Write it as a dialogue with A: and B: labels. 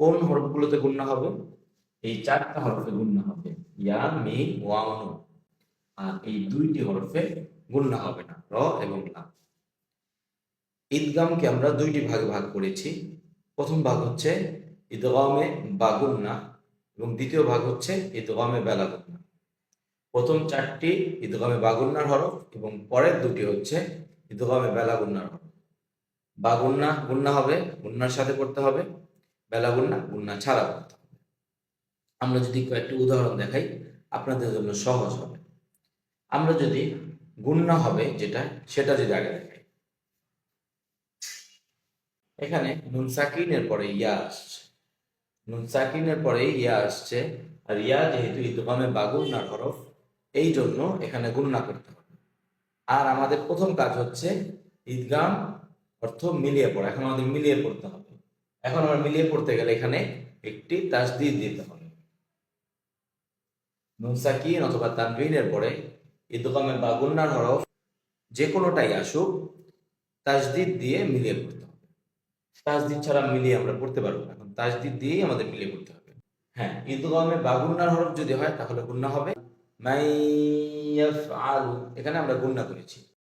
A: কোন হরফগুলোতে গুণনা হবে? এই চারটা হরফে গুণনা হবে। ইয়া মিম ওয়া ও নুন আর এই দুইটি হরফে গুণনা হবে না। র এবং লাম ঈদগামকে আমরা দুইটি ভাগে ভাগ করেছি। প্রথম ভাগ হচ্ছে ঈদগামে বাগুন্না এবং দ্বিতীয় ভাগ হচ্ছে ঈদগামে বেলাগুন্না। প্রথম চারটি ঈদগামে বাগুন্নার হরফ এবং পরের দুটি হচ্ছে ঈদগামে বেলাগুন্নার হরফ। বাগুন্না গুন্না হবে, গুন্নার সাথে করতে হবে। বেলাগুন্না গুন্না ছাড়া করতে হবে। আমরা যদি কয়েকটি উদাহরণ দেখাই, আপনাদের জন্য সহজ হবে। আমরা যদি গুন্না হবে যেটা, সেটা যদি আগে দেখাই। এখানে নুন সাকিনের পরে ইয়া আসছে। নুন সাকিনের পরে ইয়া আসছে, আর ইয়া যেহেতু ইদগামে বাগুন্নার হরফ, এই জন্য এখানে গুন্না করতে হবে। আর আমাদের প্রথম কাজ হচ্ছে ঈদগাম অর্থ মিলিয়ে পড়া। এখন আমাদের মিলিয়ে পড়তে হবে। এখন আমরা মিলিয়ে পড়তে গেলে এখানে একটি তাসদিদ দিতে হবে। নুন সাকিন অথবা তানবিনের পরে ইদগামে বাগুন্নার হরফ যে কোনোটাই আসুক তাজদিদ দিয়ে মিলিয়ে পড়তে হবে। তাজদিদ ছাড়া মিলিয়ে আমরা পড়তে পারব না। এখন তাজদিদ দিয়েই আমাদের মিলিয়ে পড়তে হবে। হ্যাঁ ইদগামে বাগুন্নার হরফ যদি হয়, তাহলে গুন্না হবে। মাই এখানে আমরা গুন্না করেছি।